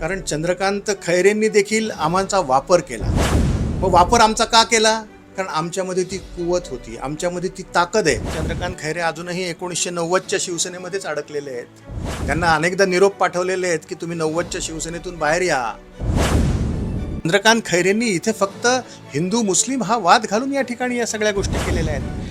कारण चंद्रकांत खैरेंनी देखील आम्हाचा वापर केला. मग वापर आमचा का केला? कारण आमच्यामध्ये ती कुवत होती. आमच्यामध्ये ती ताकद आहे. चंद्रकांत खैरे अजूनही एकोणीसशे नव्वदच्या शिवसेनेमध्येच अडकलेले आहेत. त्यांना अनेकदा निरोप पाठवलेले आहेत की तुम्ही नव्वदच्या शिवसेनेतून बाहेर या. चंद्रकांत खैरेंनी इथे फक्त हिंदू मुस्लिम हा वाद घालून या ठिकाणी या सगळ्या गोष्टी केलेल्या आहेत.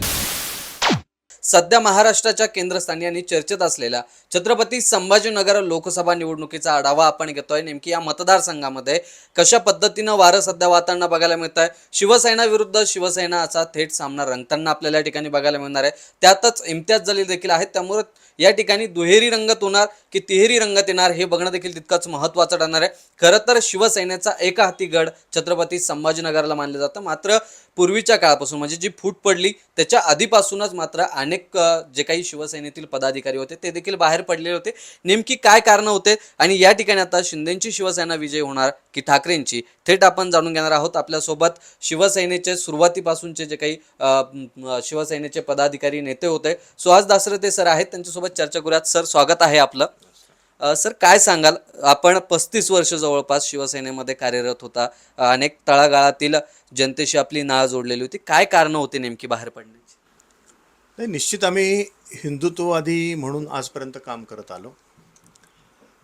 सध्या महाराष्ट्राच्या केंद्रस्थानी आणि चर्चेत असलेल्या छत्रपती संभाजीनगर लोकसभा निवडणुकीचा आढावा आपण घेतोय. नेमकी या मतदारसंघामध्ये कशा पद्धतीनं वारं सध्या वातावरण बघायला मिळत आहे शिवसेना विरुद्ध शिवसेना असा थेट सामना रंगताना आपल्याला या ठिकाणी बघायला मिळणार आहे. त्यातच इम्तियाज जलील देखील आहेत. त्यामुळे या ठिकाणी दुहेरी रंगत होणार की तिहेरी रंगत येणार हे बघणं देखील तितकंच महत्त्वाचं ठरणार आहे. खरं तर शिवसेनेचा एका हाती गड छत्रपती संभाजीनगरला मानलं जातं. मात्र पूर्वीच्या काळापासून म्हणजे जी फूट पडली त्याच्या आधीपासूनच मात्र अनेक अनेक जे काही शिवसेनेतील पदाधिकारी होते ते देखील बाहेर पडलेले होते. नेमकी काय कारणं होते? आणि या ठिकाणी आता शिंदेची शिवसेना विजय होणार की ठाकरेंची? थेट आपण जाणून घेणार आहोत आपल्यासोबत शिवसेनेचे सुरुवातीपासूनचे जे काही शिवसेनेचे पदाधिकारी नेते होते. सुहास दासरते सर आहेत त्यांच्यासोबत चर्चा करूयात. सर स्वागत आहे आपलं. सर काय सांगाल? आपण पस्तीस वर्ष जवळपास शिवसेनेमध्ये कार्यरत होता. अनेक तळागाळातील जनतेशी आपली नाळ जोडलेली होती. काय कारणं होती नेमकी बाहेर पडण्याची? नाही निश्चित आम्ही हिंदुत्ववादी म्हणून आजपर्यंत काम करत आलो.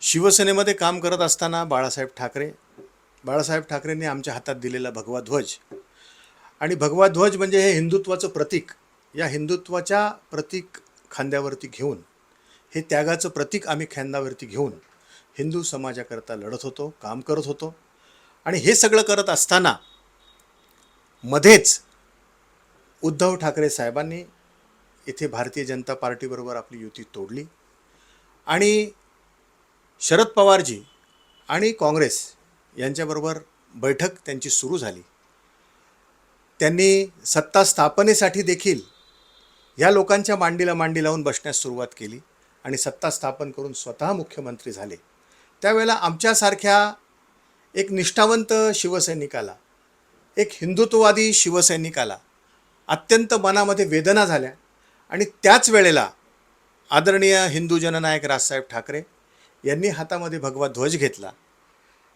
शिवसेनेमध्ये काम करत असताना बाळासाहेब ठाकरे बाळासाहेब ठाकरेंनी आमच्या हातात दिलेला भगवा ध्वज. आणि भगवा ध्वज म्हणजे हे हिंदुत्वाचं प्रतीक. या हिंदुत्वाच्या प्रतीक खांद्यावरती घेऊन हे त्यागाचं प्रतीक आम्ही खांद्यावरती घेऊन हिंदू समाजाकरता लढत होतो काम करत होतो. आणि हे सगळं करत असताना मध्येच उद्धव ठाकरे साहेबांनी इथे भारतीय जनता पार्टीबरोबर आपली युती तोडली. आणि शरद पवारजी आणि काँग्रेस यांच्याबरोबर बैठक त्यांची सुरू झाली. त्यांनी सत्ता स्थापनेसाठी देखील या लोकांच्या मांडीला मांडी लावून बसण्यास सुरुवात केली आणि सत्ता स्थापन करून स्वतः मुख्यमंत्री झाले. त्यावेळेला आमच्यासारख्या एक निष्ठावंत शिवसैनिकाला एक हिंदुत्ववादी शिवसैनिकाला अत्यंत मनामध्ये वेदना झाल्या. आणि त्याच वेळेला आदरणीय हिंदू जननायक राजसाहेब ठाकरे यांनी हातामध्ये भगवा ध्वज घेतला.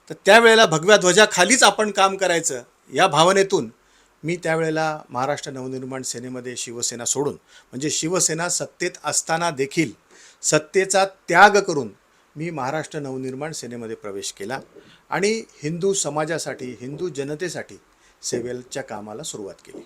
तर त्यावेळेला भगव्या ध्वजाखालीच आपण काम करायचं या भावनेतून मी त्यावेळेला महाराष्ट्र नवनिर्माण सेनेमध्ये शिवसेना सोडून म्हणजे शिवसेना सत्तेत असताना देखील सत्तेचा त्याग करून मी महाराष्ट्र नवनिर्माण सेनेमध्ये प्रवेश केला आणि हिंदू समाजासाठी हिंदू जनतेसाठी सेवेच्या कामाला सुरुवात केली.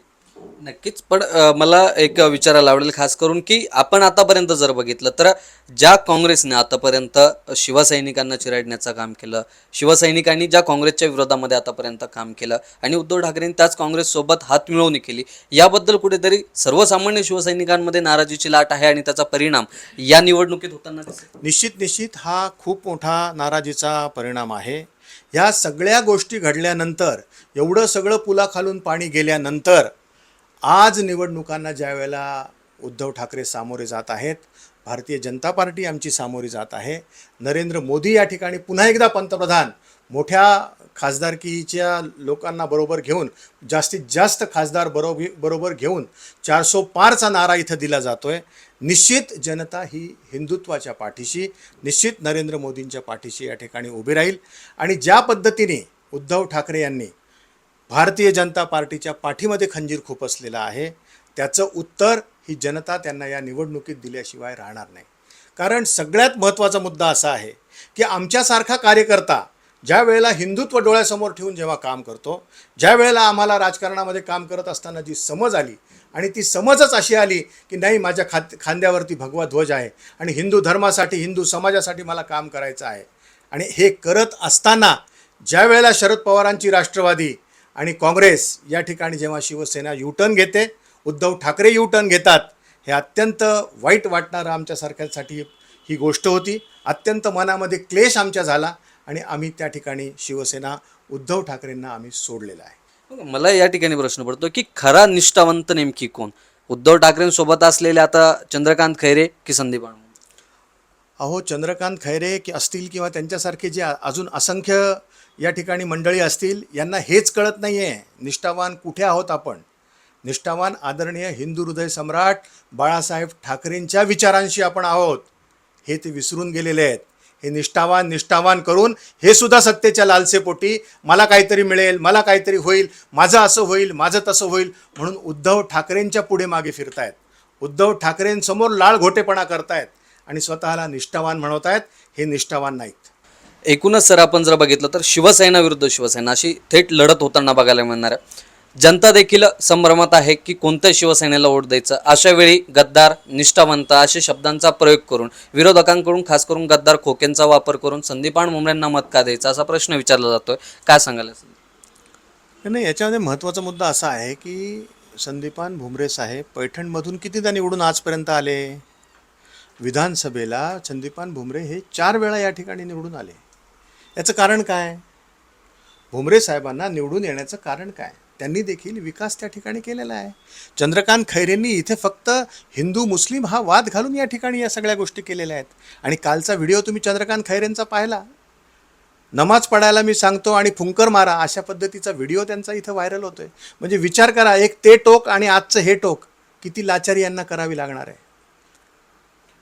नक्कीच. पण मला एक विचारायला आवडेल खास करून की आपण आतापर्यंत जर बघितलं तर ज्या काँग्रेसने आतापर्यंत शिवसैनिकांना चिरडण्याचं काम केलं शिवसैनिकांनी ज्या काँग्रेसच्या विरोधामध्ये आतापर्यंत काम केलं आणि उद्धव ठाकरेंनी त्याच काँग्रेससोबत हात मिळवणी केली याबद्दल कुठेतरी सर्वसामान्य शिवसैनिकांमध्ये नाराजीची लाट आहे आणि त्याचा परिणाम या निवडणुकीत होताना निश्चित निश्चित हा खूप मोठा नाराजीचा परिणाम आहे. ह्या सगळ्या गोष्टी घडल्यानंतर एवढं सगळं पुलाखालून पाणी गेल्यानंतर आज निवडणुकांना ज्या वेळेला उद्धव ठाकरे सामोरे जात आहेत भारतीय जनता पार्टी आमची सामोरी जात आहे. नरेंद्र मोदी या ठिकाणी पुन्हा एकदा पंतप्रधान मोठ्या खासदारकीच्या लोकांना बरोबर घेऊन जास्तीत जास्त खासदार बरोबर बरोबर घेऊन चारसो पारचा नारा इथं दिला जातोय. निश्चित जनता ही हिंदुत्वाच्या पाठीशी निश्चित नरेंद्र मोदींच्या पाठीशी या ठिकाणी उभी राहील. आणि ज्या पद्धतीने उद्धव ठाकरे यांनी भारतीय जनता पार्टीच्या पाठीमध्ये खंजीर खुपसलेला आहे. त्याचं उत्तर ही जनता त्यांना या निवडणुकीत दिल्याशिवाय राहणार नाही. कारण सगळ्यात महत्त्वाचा मुद्दा असा आहे की आमच्यासारखा कार्यकर्ता ज्या वेळेला हिंदुत्व डोळ्यासमोर ठेवून जेव्हा काम करतो ज्या वेळेला आम्हाला राजकारणामध्ये काम करत असताना जी समज आली आणि ती समजच अशी आली की नाही माझ्या खात खांद्यावरती भगवा ध्वज आहे आणि हिंदू धर्मासाठी हिंदू समाजासाठी मला काम करायचं आहे. आणि हे करत असताना ज्या वेळेला शरद पवारांची राष्ट्रवादी आणि काँग्रेस या ठिकाणी जेव्हा शिवसेना युटर्न घेते उद्धव ठाकरे युटर्न घेतात हे अत्यंत वाईट वाटणारं आमच्यासारख्यांसाठी ही गोष्ट होती. अत्यंत मनामध्ये क्लेश आमच्या झाला आणि आम्ही त्या ठिकाणी शिवसेना उद्धव ठाकरेंना आम्ही सोडलेला आहे. मला या ठिकाणी प्रश्न पडतो की खरा निष्ठावंत नेमकी कोण? उद्धव ठाकरेंसोबत असलेले आता चंद्रकांत खैरे की संदीप अण्णा? अहो चंद्रकांत खैरे की असतील किंवा त्यांच्यासारखे जे अजून असंख्य या ठिकाणी मंडळी असतील यांना हेच कळत नाही आहे निष्ठावान कुठे आहोत आपण? निष्ठावान आदरणीय हिंदू हृदय सम्राट बाळासाहेब ठाकरेंच्या विचारांशी आपण आहोत. हे ते विसरून गेलेले आहेत. हे निष्ठावान निष्ठावान करून हे सुद्धा सत्तेच्या लालसेपोटी मला काहीतरी मिळेल मला काहीतरी होईल माझं असं होईल माझं तसं होईल म्हणून उद्धव ठाकरेंच्या पुढे मागे फिरतायत. उद्धव ठाकरेंसमोर लाळ घोटेपणा करतायत. आणि स्वतःला निष्ठावान म्हणवतायत हे निष्ठावान नाहीत. एकूणच सर आपण जर बघितलं तर शिवसेना विरुद्ध शिवसेना अशी थेट लढत होताना बघायला मिळणार आहे. जनता देखील संभ्रमात आहे की कोणत्या शिवसेनेला वोट द्यायचं? अशा वेळी गद्दार निष्ठावंत अशा शब्दांचा प्रयोग करून विरोधकांकडून खास करून गद्दार खोक्यांचा वापर करून संदीपान मुंबऱ्यांना मत का द्यायचं असा प्रश्न विचारला जातोय. काय सांगाल नाही याच्यामध्ये महत्त्वाचा मुद्दा असा आहे की संदीपान भुमरे साहेब पैठणमधून कितीदा निवडून आजपर्यंत आले? विधानसभेला संदीपान भुमरे हे चार वेळा या ठिकाणी निवडून आले. याचं कारण काय? भुमरे साहेबांना निवडून येण्याचं कारण काय? त्यांनी देखील विकास त्या ठिकाणी केलेला आहे. चंद्रकांत खैरेंनी इथे फक्त हिंदू मुस्लिम हा वाद घालून या ठिकाणी या सगळ्या गोष्टी केलेल्या आहेत. आणि कालचा व्हिडिओ तुम्ही चंद्रकांत खैरेंचा पाहिला. नमाज पडायला मी सांगतो आणि फुंकर मारा अशा पद्धतीचा व्हिडिओ त्यांचा इथं व्हायरल होतोय. म्हणजे विचार करा एक ते टोक आणि आजचं हे टोक किती लाचारी यांना करावी लागणार आहे.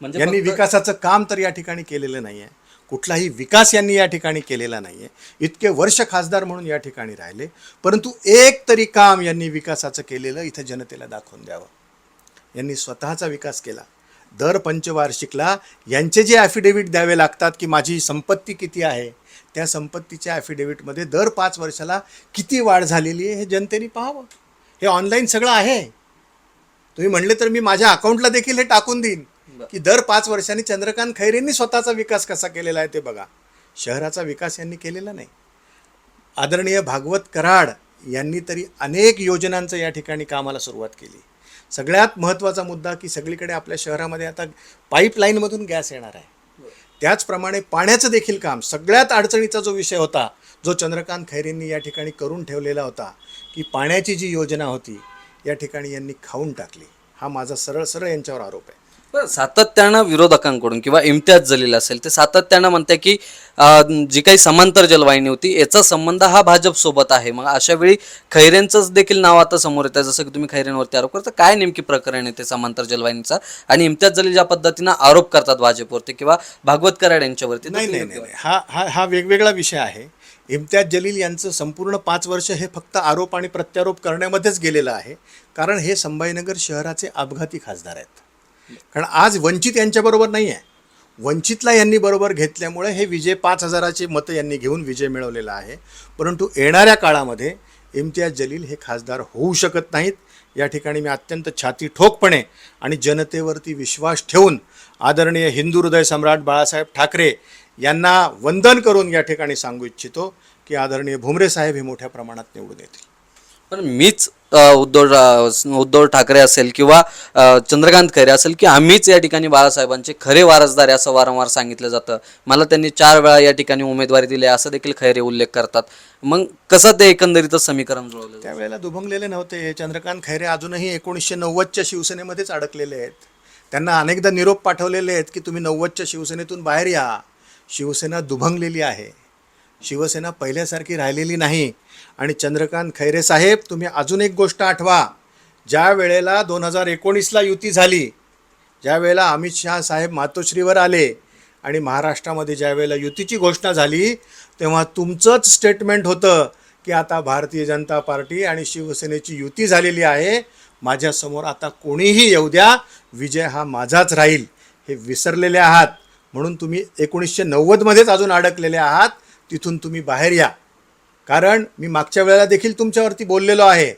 म्हणजे यांनी फक्त- विकासाचं काम तर या ठिकाणी केलेलं नाही आहे कुठलाही विकास यांनी या ठिकाणी केलेला नाही आहे इतके वर्ष खासदार म्हणून या ठिकाणी राहिले. परंतु एक तरी काम यांनी विकासाचं केलेलं इथं जनतेला दाखवून द्यावं. यांनी स्वतःचा विकास केला. दर पंचवार्षिकला यांचे जे ॲफिडेव्हिट द्यावे लागतात की माझी संपत्ती किती आहे त्या संपत्तीच्या ॲफिडेव्हिटमध्ये दर पाच वर्षाला किती वाढ झालेली आहे हे जनतेने पाहावं. हे ऑनलाईन सगळं आहे. तुम्ही म्हणले तर मी माझ्या अकाउंटला देखील हे टाकून देईन. की दर पाच वर्षांनी चंद्रकांत खैरेंनी स्वतःचा विकास कसा केलेला आहे ते बघा. शहराचा विकास यांनी केलेला नाही. आदरणीय भागवत कराड यांनी तरी अनेक योजनांचं या ठिकाणी कामाला सुरुवात केली. सगळ्यात महत्त्वाचा मुद्दा की सगळीकडे आपल्या शहरामध्ये आता पाईपलाईनमधून गॅस येणार आहे. त्याचप्रमाणे पाण्याचं देखील काम सगळ्यात अडचणीचा जो विषय होता जो चंद्रकांत खैरेंनी या ठिकाणी करून ठेवलेला होता की पाण्याची जी योजना होती या ठिकाणी यांनी खाऊन टाकली. हा माझा सरळ सरळ यांच्यावर आरोप आहे. सातत्यानं विरोधकांकडून किंवा इम्तियाज जलील असेल ते सातत्यानं म्हणते की जी काही समांतर जलवाहिनी होती याचा संबंध हा भाजप सोबत आहे. मग अशा वेळी खैरेंचंच देखील नाव आता समोर येतं जसं की तुम्ही खैरेंवरती आरोप करता काय नेमकी प्रकरण आहे ते समांतर जलवाहिनीचा? आणि इम्तियाज जलील ज्या पद्धतीनं आरोप करतात भाजपवरती किंवा भागवत कराड यांच्यावरती नाही नाही. हा हा हा वेगवेगळा विषय आहे. इम्तियाज जलील यांचं संपूर्ण पाच वर्ष हे फक्त आरोप आणि प्रत्यारोप करण्यामध्येच गेलेलं आहे. कारण हे संभाजीनगर शहराचे अपघाती खासदार आहेत. कारण आज वंचित यांच्याबरोबर नाही आहे वंचितला यांनी बरोबर घेतल्यामुळे हे विजय पाच हजाराचे मतं यांनी घेऊन विजय मिळवलेला आहे. परंतु येणाऱ्या काळामध्ये इम्तियाज जलील हे खासदार होऊ शकत नाहीत. या ठिकाणी मी अत्यंत छाती ठोकपणे आणि जनतेवरती विश्वास ठेवून आदरणीय हिंदू हृदय सम्राट बाळासाहेब ठाकरे यांना वंदन करून या ठिकाणी सांगू इच्छितो की आदरणीय भुमरे साहेब हे मोठ्या प्रमाणात निवडून येतील. पण मीच उद्धव उद्धव ठाकरे असेल किंवा चंद्रकांत खैरे असेल की आम्हीच या ठिकाणी बाळासाहेबांचे खरे वारसदार असं वारंवार सांगितलं जातं. मला त्यांनी चार वेळा या ठिकाणी उमेदवारी दिली आहे असं देखील खैरे उल्लेख करतात. मग कसं ते एकंदरीतच समीकरण जुळवलं त्यावेळेला दुभंगलेले नव्हते. चंद्रकांत खैरे अजूनही एकोणीसशे नव्वदच्या शिवसेनेमध्येच अडकलेले आहेत. त्यांना अनेकदा निरोप पाठवलेले आहेत की तुम्ही नव्वदच्या शिवसेनेतून बाहेर या. शिवसेना दुभंगलेली आहे. शिवसेना पहिल्यासारखी राहिलेली नाही. आणि चंद्रकांत खैरे साहेब तुम्ही अजून एक गोष्ट आठवा. ज्या वेळेला दोन हजार एकोणीसला युती झाली ज्या वेळेला अमित शहा साहेब मातोश्रीवर आले आणि महाराष्ट्रामध्ये ज्या वेळेला युतीची घोषणा झाली तेव्हा तुमचंच स्टेटमेंट होतं की आता भारतीय जनता पार्टी आणि शिवसेनेची युती झालेली आहे. माझ्यासमोर आता कोणीही येऊ द्या विजय हा माझाच राहील. हे विसरलेले आहात. म्हणून तुम्ही एकोणीसशे नव्वदमध्येच अजून अडकलेले आहात. तिथून तुम्ही बाहेर या. कारण मी मागच्या वेळेला देखील तुमच्यावरती बोललेलो आहे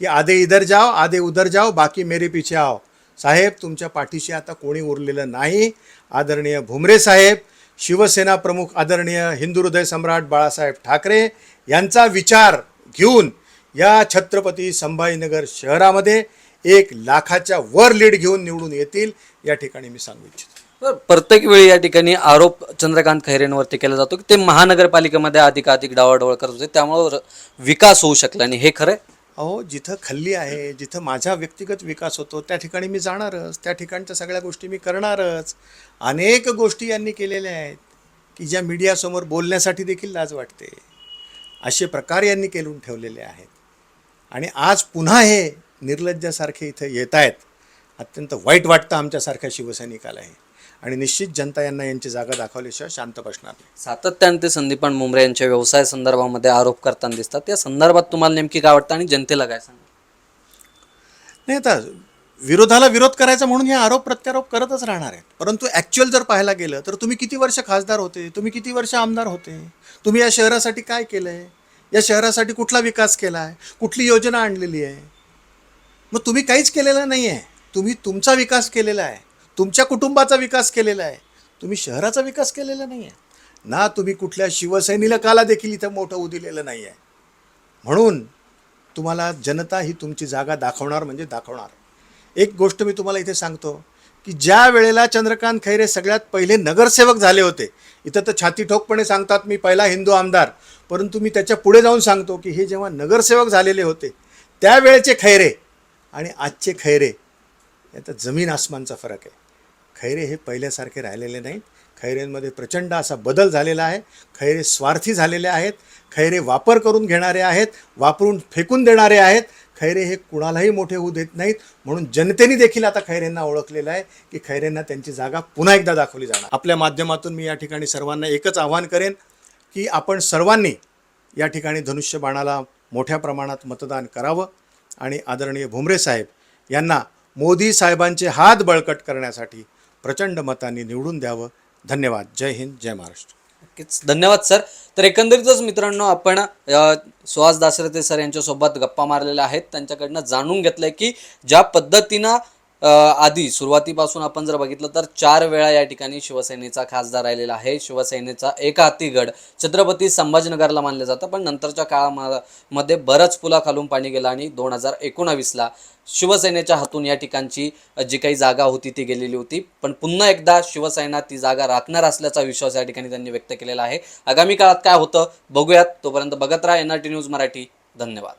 की आधे इधर जाओ आधे उधर जाओ बाकी मेरे पीछे आओ. साहेब तुमच्या पाठीशी आता कोणी उरलेलं नाही. आदरणीय भुमरे साहेब शिवसेना प्रमुख आदरणीय हिंदू हृदय सम्राट बाळासाहेब ठाकरे यांचा विचार घेऊन या छत्रपती संभाजीनगर शहरामध्ये एक लाखाच्या वर लीड घेऊन निवडून येतील या ठिकाणी मी सांगू इच्छितो. प्रत्येक वेळी या ठिकाणी आरोप चंद्रकांत खैरेंवरती केला जातो की ते महानगरपालिकेमध्ये अधिकाधिक डावाडोळ करत होते त्यामुळं विकास होऊ शकला नाही. हे खरं अहो जिथं खल्ली आहे जिथं माझा व्यक्तिगत विकास होतो त्या ठिकाणी मी जाणारच. त्या ठिकाणच्या सगळ्या गोष्टी मी करणारच. अनेक गोष्टी यांनी केलेल्या आहेत की ज्या मीडियासमोर बोलण्यासाठी देखील लाज वाटते. असे प्रकार यांनी केलून ठेवलेले आहेत. आणि आज पुन्हा हे निर्लज्जासारखे इथं येत आहेत अत्यंत वाईट वाटतं आमच्यासारख्या शिवसैनिकाला हे. आणि निश्चित जनता यांना यांची जागा दाखवल्याशिवाय शांत बसणार नाही. सातत्याने ते संदीपान मुंबरे यांच्या व्यवसाय संदर्भामध्ये आरोप करताना दिसतात. या संदर्भात तुम्हाला नेमकी काय वाटतं आणि जनतेला काय सांगा नाही आता विरोधाला विरोध करायचा म्हणून हे आरोप प्रत्यारोप करतच राहणार आहेत. परंतु ॲक्च्युअल जर पाहायला गेलं तर तुम्ही किती वर्ष खासदार होते? तुम्ही किती वर्ष आमदार होते? तुम्ही या शहरासाठी काय केलं आहे या शहरासाठी कुठला विकास केला आहे कुठली योजना आणलेली आहे? मग तुम्ही काहीच केलेलं नाही आहे तुम्ही तुमचा विकास केलेला आहे. तुमच्या कुटुंबाचा विकास केलेला आहे. तुम्ही शहराचा विकास केलेला नाही आहे ना तुम्ही कुठल्या शिवसैनिकाला देखील इथं मोठं उदिलेलं नाही आहे म्हणून तुम्हाला जनता ही तुमची जागा दाखवणार म्हणजे दाखवणार. एक गोष्ट मी तुम्हाला इथे सांगतो की ज्या वेळेला चंद्रकांत खैरे सगळ्यात पहिले नगरसेवक झाले होते इथं तर छाती ठोकपणे सांगतात मी पहिला हिंदू आमदार. परंतु मी त्याच्या पुढे जाऊन सांगतो की हे जेव्हा नगरसेवक झालेले होते त्यावेळेचे खैरे आणि आजचे खैरे याचा जमीन आसमानचा फरक आहे. खैरे हे पहिल्यासारखे राहिलेले नाहीत. खैरेंमध्ये प्रचंड असा बदल झालेला आहे. खैरे स्वार्थी झालेले आहेत. खैरे वापर करून घेणारे आहेत. वापरून फेकून देणारे आहेत. खैरे हे कुणालाही मोठे होऊ देत नाहीत. म्हणून जनतेने देखील आता खैरेंना ओळखलेलं आहे की खैरेंना त्यांची जागा पुन्हा एकदा दाखवली जाणार. आपल्या माध्यमातून मी या ठिकाणी सर्वांना एकच आवाहन करेन की आपण सर्वांनी या ठिकाणी धनुष्यबाणाला मोठ्या प्रमाणात मतदान करावं. आणि आदरणीय भुमरे साहेब यांना मोदी साहेबांचे हात बळकट करण्यासाठी प्रचंड मतांनी निवडून द्यावं. धन्यवाद. जय हिंद जय महाराष्ट्र. नक्कीच. धन्यवाद सर. तर एकंदरीतच मित्रांनो आपण सुहास दासरथे सर यांच्यासोबत गप्पा मारलेल्या आहेत. त्यांच्याकडनं जाणून घेतलंय की ज्या पद्धतीनं आधी सुरुवातीपासून आपण जर बघितलं तर चार वेळा या ठिकाणी शिवसेनेचा खासदार राहिलेला आहे. शिवसेनेचा एक हाती गड छत्रपती संभाजीनगरला मानलं जातं. पण नंतरच्या काळामध्ये बरंच पुला खालून पाणी गेलं आणि दोन हजार एकोणावीसला शिवसेनेच्या हातून या ठिकाणची जी काही जागा होती ती गेलेली होती. पण पुन्हा एकदा शिवसेना ती जागा राखणार असल्याचा विश्वास या ठिकाणी त्यांनी व्यक्त केलेला आहे. आगामी काळात काय होतं? बघूयात. तोपर्यंत बघत राहा N R T news Marathi. धन्यवाद.